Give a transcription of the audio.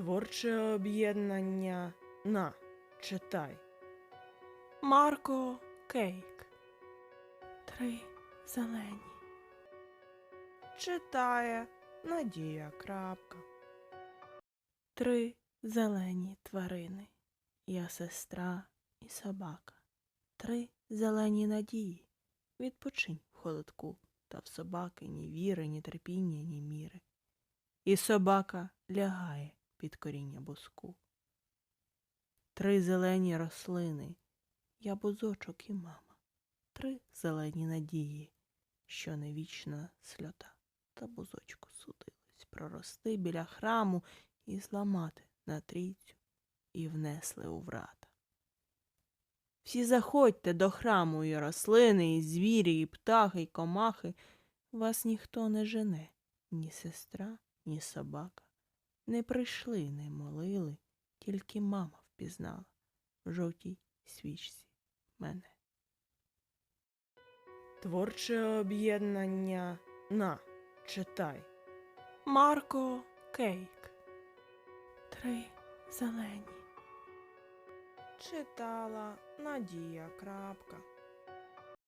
Творче об'єднання на читай. Марко Кейк. Три зелені. Читає Надія Крапка. Три зелені тварини. Я сестра і собака. Три зелені надії. Відпочинь в холодку, та в собаки ні віри, ні терпіння, ні міри. І собака лягає під коріння буску. Три зелені рослини. Я бузочок і мама. Три зелені надії, що не вічна сльота. Та бузочку судилось прорости біля храму і зламати на трійцю і внесли у врата. Всі заходьте до храму і рослини, і звірі, і птахи, і комахи. Вас ніхто не жене, ні сестра, ні собака. Не прийшли, не молили, тільки мама впізнала в жовтій свічці мене. Творче об'єднання на читай. Марко Кейк. Три зелені. Читала Надія Крапка.